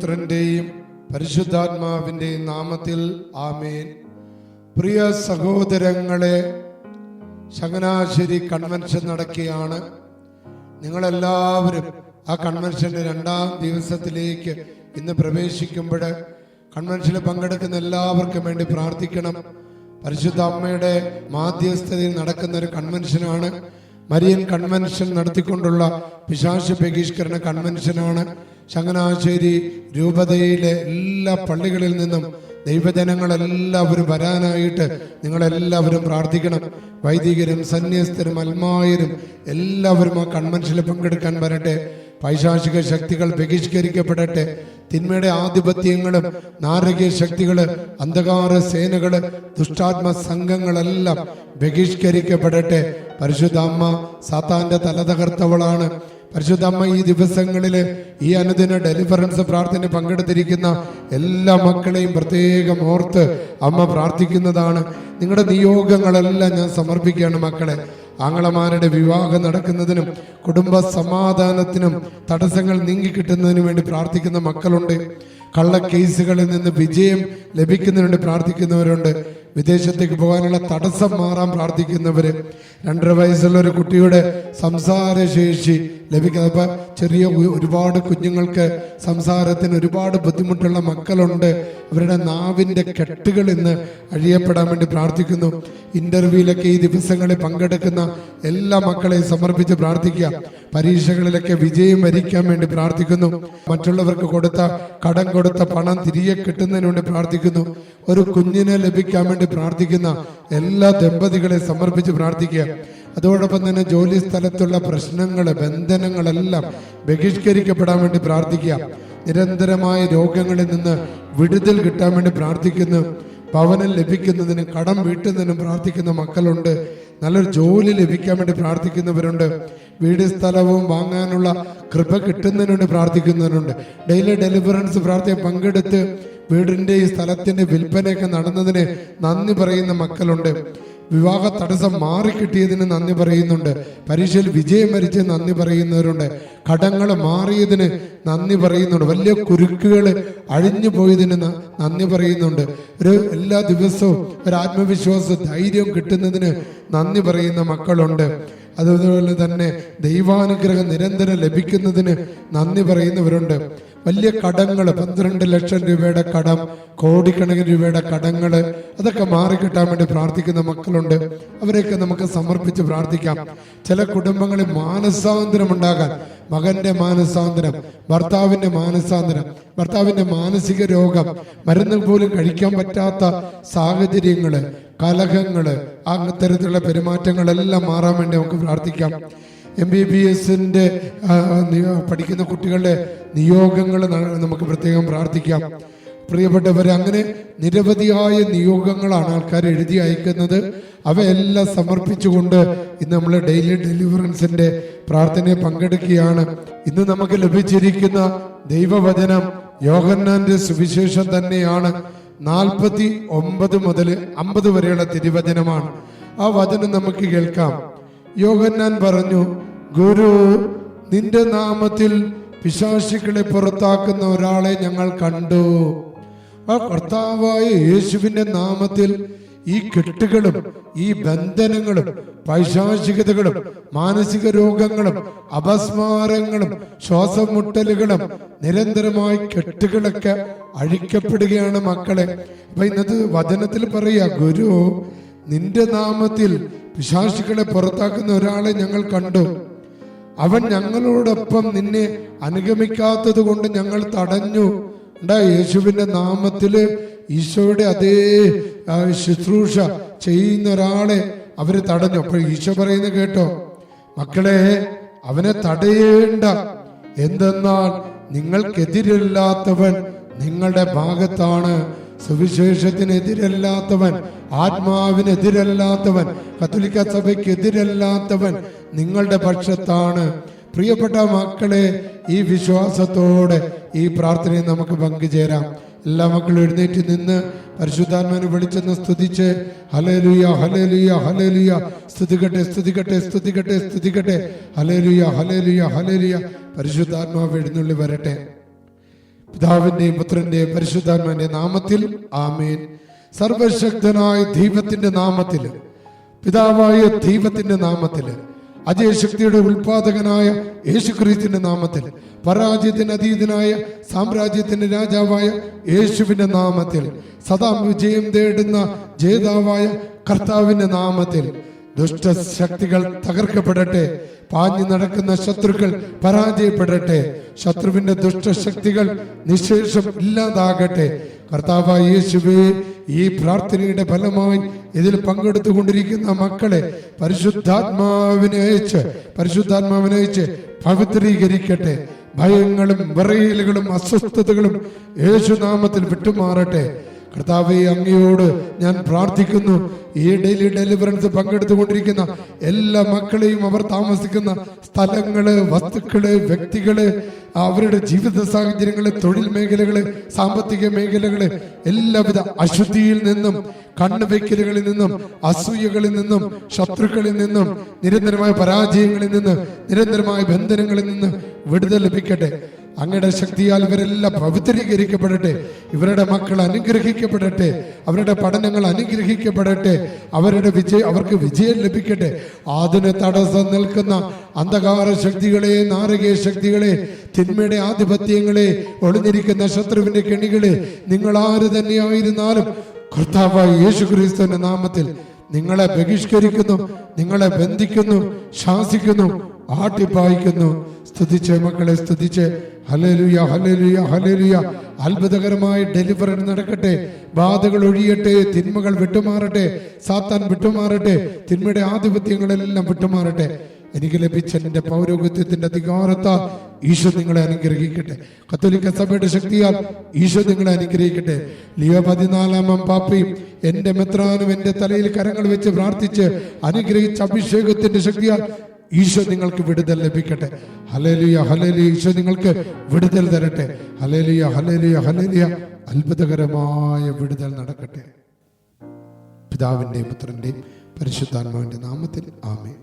പുത്രന്റെയും പരിശുദ്ധാത്മാവിന്റെയും നാമത്തിൽ ആമേൻ. പ്രിയ സഹോദരങ്ങളെ ചങ്ങനാശ്ശേരി കൺവെൻഷൻ നടക്കുകയാണ്. നിങ്ങളെല്ലാവരും ആ കൺവെൻഷന്റെ രണ്ടാം ദിവസത്തിലേക്ക് ഇന്ന് പ്രവേശിക്കുമ്പോൾ കൺവെൻഷനിൽ പങ്കെടുക്കുന്ന എല്ലാവർക്കും വേണ്ടി പ്രാർത്ഥിക്കണം. പരിശുദ്ധ അമ്മയുടെ മാധ്യസ്ഥതയിൽ നടക്കുന്ന ഒരു കൺവെൻഷനാണ്. മരിയൻ കൺവെൻഷൻ നടത്തിക്കൊണ്ടുള്ള പിശാശ ബഹിഷ്കരണ കൺവെൻഷനാണ്. ചങ്ങനാശ്ശേരി രൂപതയിലെ എല്ലാ പള്ളികളിൽ നിന്നും ദൈവജനങ്ങളെല്ലാവരും വരാനായിട്ട് നിങ്ങളെല്ലാവരും പ്രാർത്ഥിക്കണം. വൈദികരും സന്യസ്തരും അൽമായരും എല്ലാവരും ആ കൺവെൻഷനിൽ പങ്കെടുക്കാൻ വരട്ടെ. പൈശാചിക ശക്തികൾ ബഹിഷ്കരിക്കപ്പെടട്ടെ. തിന്മയുടെ ആധിപത്യങ്ങളും നാരകീയ ശക്തികൾ അന്ധകാര സേനകൾ ദുഷ്ടാത്മ സംഘങ്ങളെല്ലാം ബഹിഷ്കരിക്കപ്പെടട്ടെ. പരിശുദ്ധ അമ്മ സാത്താന്റെ തല തകർത്തവളാണ്. പരിശുദ്ധ അമ്മ ഈ ദിവസങ്ങളിൽ ഈ അനുദിന ഡെലിവറൻസ് പ്രാർത്ഥന പങ്കെടുത്തിരിക്കുന്ന എല്ലാ മക്കളെയും പ്രത്യേകം ഓർത്ത് അമ്മ പ്രാർത്ഥിക്കുന്നതാണ്. നിങ്ങളുടെ നിയോഗങ്ങളെല്ലാം ഞാൻ സമർപ്പിക്കുകയാണ് മക്കളെ. ആങ്ങളമാരുടെ വിവാഹം നടക്കുന്നതിനും കുടുംബ സമാധാനത്തിനും തടസ്സങ്ങൾ നീങ്ങിക്കിട്ടുന്നതിനും വേണ്ടി പ്രാർത്ഥിക്കുന്ന മക്കളുണ്ട്. കള്ള കേസുകളിൽ നിന്ന് വിജയം ലഭിക്കുന്നതിന് വേണ്ടി പ്രാർത്ഥിക്കുന്നവരുണ്ട്. വിദേശത്തേക്ക് പോകാനുള്ള തടസ്സം മാറാൻ പ്രാർത്ഥിക്കുന്നവര്. രണ്ടര വയസ്സുള്ള ഒരു കുട്ടിയുടെ സംസാരശേഷി ലഭിക്കുന്നത് അപ്പൊ ചെറിയ ഒരുപാട് കുഞ്ഞുങ്ങൾക്ക് സംസാരത്തിന് ഒരുപാട് ബുദ്ധിമുട്ടുള്ള മക്കളുണ്ട്. അവരുടെ നാവിന്റെ കെട്ടുകൾ ഇന്ന് അഴിയപ്പെടാൻ വേണ്ടി പ്രാർത്ഥിക്കുന്നു. ഇന്റർവ്യൂവിലൊക്കെ ഈ ദിവസങ്ങളിൽ പങ്കെടുക്കുന്ന എല്ലാ മക്കളെയും സമർപ്പിച്ച് പ്രാർത്ഥിക്കുക. പരീക്ഷകളിലൊക്കെ വിജയം വരിക്കാൻ വേണ്ടി പ്രാർത്ഥിക്കുന്നു. മറ്റുള്ളവർക്ക് കൊടുത്ത കടം കൊടുത്ത പണം തിരികെ കിട്ടുന്നതിന് വേണ്ടി പ്രാർത്ഥിക്കുന്നു. ഒരു കുഞ്ഞിനെ ലഭിക്കാൻ വേണ്ടി പ്രാർത്ഥിക്കുന്ന എല്ലാ ദമ്പതികളെ സമർപ്പിച്ച് പ്രാർത്ഥിക്കുക. അതോടൊപ്പം തന്നെ ജോലി സ്ഥലത്തുള്ള പ്രശ്നങ്ങൾ ബന്ധനങ്ങളെല്ലാം ബഹിഷ്കരിക്കപ്പെടാൻ വേണ്ടി പ്രാർത്ഥിക്കുക. നിരന്തരമായ രോഗങ്ങളിൽ നിന്ന് വിടുതൽ കിട്ടാൻ വേണ്ടി പ്രാർത്ഥിക്കുന്നു. ഭവനം ലഭിക്കുന്നതിനും കടം വീട്ടുന്നതിനും പ്രാർത്ഥിക്കുന്ന മക്കളുണ്ട്. നല്ലൊരു ജോലി ലഭിക്കാൻ വേണ്ടി പ്രാർത്ഥിക്കുന്നവരുണ്ട്. വീട് സ്ഥലവും വാങ്ങാനുള്ള കൃപ കിട്ടുന്നതിന് വേണ്ടി പ്രാർത്ഥിക്കുന്നവരുണ്ട്. ഡെയിലി ഡെലിവറൻസ് പ്രാർത്ഥന പങ്കെടുത്ത് വീടിന്റെ ഈ സ്ഥലത്തിന്റെ വിൽപ്പനയൊക്കെ നടന്നതിന് നന്ദി പറയുന്ന മക്കളുണ്ട്. വിവാഹ തടസ്സം മാറിക്കിട്ടിയതിന് നന്ദി പറയുന്നുണ്ട്. പരീക്ഷയിൽ വിജയം വരിച്ച് നന്ദി പറയുന്നവരുണ്ട്. കടങ്ങൾ മാറിയതിന് നന്ദി പറയുന്നുണ്ട്. വലിയ കുരുക്കുകൾ അഴിഞ്ഞു പോയതിന് നന്ദി പറയുന്നുണ്ട്. ഒരു എല്ലാ ദിവസവും ഒരു ആത്മവിശ്വാസ ധൈര്യം കിട്ടുന്നതിന് നന്ദി പറയുന്ന മക്കളുണ്ട്. അതുപോലെ തന്നെ ദൈവാനുഗ്രഹം നിരന്തരം ലഭിക്കുന്നതിന് നന്ദി പറയുന്നവരുണ്ട്. വലിയ കടങ്ങൾ പന്ത്രണ്ട് ലക്ഷം രൂപയുടെ കടം കോടിക്കണക്കിന് രൂപയുടെ കടങ്ങൾ അതൊക്കെ മാറിക്കിട്ടാൻ വേണ്ടി പ്രാർത്ഥിക്കുന്ന മക്കളുണ്ട്. അവരെയൊക്കെ നമുക്ക് സമർപ്പിച്ച് പ്രാർത്ഥിക്കാം. ചില കുടുംബങ്ങളിൽ മാനസാന്തരം ഉണ്ടാകാൻ മകന്റെ മാനസാന്തരം ഭർത്താവിന്റെ മാനസാന്തരം ഭർത്താവിന്റെ മാനസിക രോഗം മരുന്ന് പോലും കഴിക്കാൻ പറ്റാത്ത സാഹചര്യങ്ങൾ കലഹങ്ങൾ അത്തരത്തിലുള്ള പെരുമാറ്റങ്ങളെല്ലാം മാറാൻ വേണ്ടി നമുക്ക് പ്രാർത്ഥിക്കാം. എം ബി ബി എസിന്റെ പഠിക്കുന്ന കുട്ടികളുടെ നിയോഗങ്ങൾ നമുക്ക് പ്രത്യേകം പ്രാർത്ഥിക്കാം. പ്രിയപ്പെട്ടവരെ അങ്ങനെ നിരവധിയായ നിയോഗങ്ങളാണ് ആൾക്കാർ എഴുതി അയക്കുന്നത്. അവയെല്ലാം സമർപ്പിച്ചുകൊണ്ട് ഇന്ന് നമ്മൾ ഡെയിലി ഡെലിവറൻസിന്റെ പ്രാർത്ഥനയെ പങ്കെടുക്കുകയാണ്. ഇന്ന് നമുക്ക് ലഭിച്ചിരിക്കുന്ന ദൈവവചനം യോഹന്നാന്റെ സുവിശേഷം തന്നെയാണ്. നാൽപ്പത്തി ഒമ്പത് മുതൽ അമ്പത് വരെയുള്ള തിരുവചനമാണ്. ആ വചനം നമുക്ക് കേൾക്കാം. യോഹന്നാൻ പറഞ്ഞു ഗുരു നിന്റെ നാമത്തിൽ പിശാശികളെ പുറത്താക്കുന്ന ഒരാളെ ഞങ്ങൾ കണ്ടു. ആ കർത്താവായ യേശുവിന്റെ നാമത്തിൽ ഈ കെട്ടുകളും ഈ ബന്ധനങ്ങളും പൈശാചികതകളും മാനസിക രോഗങ്ങളും അപസ്മാരങ്ങളും ശ്വാസം മുട്ടലുകളും നിരന്തരമായി കെട്ടുകളൊക്കെ അഴിക്കപ്പെടുകയാണ് മക്കളെ. അപ്പൊ ഇന്നത്തെ വചനത്തിൽ പറയാ ഗുരു നിന്റെ നാമത്തിൽ പിശാശികളെ പുറത്താക്കുന്ന ഒരാളെ ഞങ്ങൾ കണ്ടു. അവൻ ഞങ്ങളോടൊപ്പം നിന്നെ അനുഗമിക്കാത്തത് കൊണ്ട് ഞങ്ങൾ തടഞ്ഞു. ഉണ്ടാ യേശുവിന്റെ നാമത്തിൽ ഈശോയുടെ അതേ ശുശ്രൂഷ ചെയ്യുന്ന ഒരാളെ അവർ തടഞ്ഞു. അപ്പോൾ ഈശോ പറയുന്നത് കേട്ടോ മക്കളെ അവനെ തടയേണ്ട. എന്തെന്നാൽ നിങ്ങൾക്കെതിരല്ലാത്തവൻ നിങ്ങളുടെ ഭാഗത്താണ്. സുവിശേഷത്തിനെതിരല്ലാത്തവൻ ആത്മാവിനെതിരല്ലാത്തവൻ കത്തോലിക്ക സഭയ്ക്കെതിരല്ലാത്തവൻ നിങ്ങളുടെ പക്ഷത്താണ്. പ്രിയപ്പെട്ട മക്കളെ ഈ വിശ്വാസത്തോടെ ഈ പ്രാർത്ഥനയും നമുക്ക് പങ്കുചേരാം. എല്ലാ മക്കളും എഴുന്നേറ്റ് നിന്ന് പരിശുദ്ധാത്മാവിനെ വിളിച്ചെന്ന് സ്തുതിച്ച് ഹലേലുയ ഹലേലുയ ഹലേലുയ സ്തുതികട്ടെ സ്തുതികട്ടെ സ്തുതികട്ടെ സ്തുതികട്ടെ ഹലേലുയ ഹലേലുയ ഹലേലുയ പരിശുദ്ധാത്മാവ് എഴുന്നള്ളി വരട്ടെ. പിതാവിന്റെയും പുത്രന്റെയും പരിശുദ്ധാത്മാന്റെ നാമത്തിൽ ആമേൻ. സർവശക്തനായ ദൈവത്തിന്റെ നാമത്തിൽ പിതാവായ ദൈവത്തിന്റെ നാമത്തിൽ അജയശക്തിയുടെ ഉൽപാദകനായ യേശുക്രിസ്തുവിന്റെ നാമത്തിൽ പരാജയത്തിന് അതീതനായ സാമ്രാജ്യത്തിന്റെ രാജാവായ യേശുവിന്റെ നാമത്തിൽ സദാ വിജയം തേടുന്ന ജേതാവായ കർത്താവിന്റെ നാമത്തിൽ ദുഷ്ടശക്തികൾ തകർക്കപ്പെടട്ടെ. പാഞ്ഞു നടക്കുന്ന ശത്രുക്കൾ പരാജയപ്പെടട്ടെ. ശത്രുവിന്റെ ദുഷ്ടശക്തികൾ നിശേഷം ഇല്ലാതാകട്ടെ. കർത്താവായ യേശുവേ ഈ പ്രാർത്ഥനയുടെ ഫലമായി ഇതിൽ പങ്കെടുത്തുകൊണ്ടിരിക്കുന്ന മക്കളെ പരിശുദ്ധാത്മാവിനെ അയച്ച് പരിശുദ്ധാത്മാവിനെ പവിത്രീകരിക്കട്ടെ. ഭയങ്ങളും വിറയലുകളും അസ്വസ്ഥതകളും യേശുനാമത്തിൽ വിട്ടുമാറട്ടെ. കർത്താവെ അങ്ങയോട് ഞാൻ പ്രാർത്ഥിക്കുന്നു. ഈ ഡെയിലി ഡെലിവറൻസ് പങ്കെടുത്തുകൊണ്ടിരിക്കുന്ന എല്ലാ മക്കളെയും അവർ താമസിക്കുന്ന സ്ഥലങ്ങൾ വസ്തുക്കൾ വ്യക്തികൾ അവരുടെ ജീവിത സാഹചര്യങ്ങൾ തൊഴിൽ മേഖലകൾ സാമ്പത്തിക മേഖലകൾ എല്ലാവിധ അശുദ്ധിയിൽ നിന്നും കണ്ണുവെക്കലുകളിൽ നിന്നും അസൂയകളിൽ നിന്നും ശത്രുക്കളിൽ നിന്നും നിരന്തരമായ പരാജയങ്ങളിൽ നിന്ന് നിരന്തരമായ ബന്ധനങ്ങളിൽ നിന്ന് വിടുതൽ ലഭിക്കട്ടെ. അങ്ങയുടെ ശക്തിയാൽ ഇവരെല്ലാം പവിത്രീകരിക്കപ്പെടട്ടെ. ഇവരുടെ മക്കൾ അനുഗ്രഹിക്കപ്പെടട്ടെ. അവരുടെ പഠനങ്ങൾ അനുഗ്രഹിക്കപ്പെടട്ടെ. അവരുടെ വിജയം അവർക്ക് വിജയം ലഭിക്കട്ടെ. അതിന് തടസ്സം നിൽക്കുന്ന അന്ധകാര ശക്തികളെ നാരകീയ ശക്തികളെ തിന്മയുടെ ആധിപത്യങ്ങളെ ഒളിഞ്ഞിരിക്കുന്ന ശത്രുവിന്റെ കെണികളെ നിങ്ങൾ ആര് തന്നെയായിരുന്നാലും കർത്താവായ യേശു ക്രിസ്തുവിന്റെ നാമത്തിൽ നിങ്ങളെ ബഹിഷ്കരിക്കുന്നു നിങ്ങളെ ബന്ധിക്കുന്നു ശാസിക്കുന്നു ആട്ടിപ്പായിക്കുന്നു. സ്തുതിച്ച് മക്കളെ സ്തുതിച്ച് ഹലലുയ ഹലലുയ ഹലലുയ അത്ഭുതകരമായ ഡെലിവറി നടക്കട്ടെ. ബാധകൾ ഒഴിയട്ടെ തിന്മകൾ വിട്ടുമാറട്ടെ സാത്താൻ വിട്ടുമാറട്ടെ തിന്മയുടെ ആധിപത്യങ്ങളെല്ലാം വിട്ടുമാറട്ടെ. എനിക്ക് ലഭിച്ച എന്റെ പൗരോഗത്യത്തിന്റെ അധികാരത്താൽ ഈശോ നിങ്ങളെ അനുഗ്രഹിക്കട്ടെ. കത്തോലിക്ക സഭയുടെ ശക്തിയാൽ ഈശോ നിങ്ങളെ അനുഗ്രഹിക്കട്ടെ. ലിയോ പതിനാലാമം പാപ്പയും എന്റെ മെത്രാനും എന്റെ തലയിൽ കരങ്ങൾ വെച്ച് പ്രാർത്ഥിച്ച് അനുഗ്രഹിച്ച അഭിഷേകത്തിന്റെ ശക്തിയാൽ ഈശോ നിങ്ങൾക്ക് വിടുതൽ ലഭിക്കട്ടെ. ഹലേലിയ ഹലേലിയ ഈശോ നിങ്ങൾക്ക് വിടുതൽ തരട്ടെ. ഹലേലിയ ഹലേലിയ ഹലേലിയ അത്ഭുതകരമായ വിടുതൽ നടക്കട്ടെ. പിതാവിന്റെയും പുത്രന്റെയും പരിശുദ്ധാത്മാവിന്റെ നാമത്തിൽ ആമേ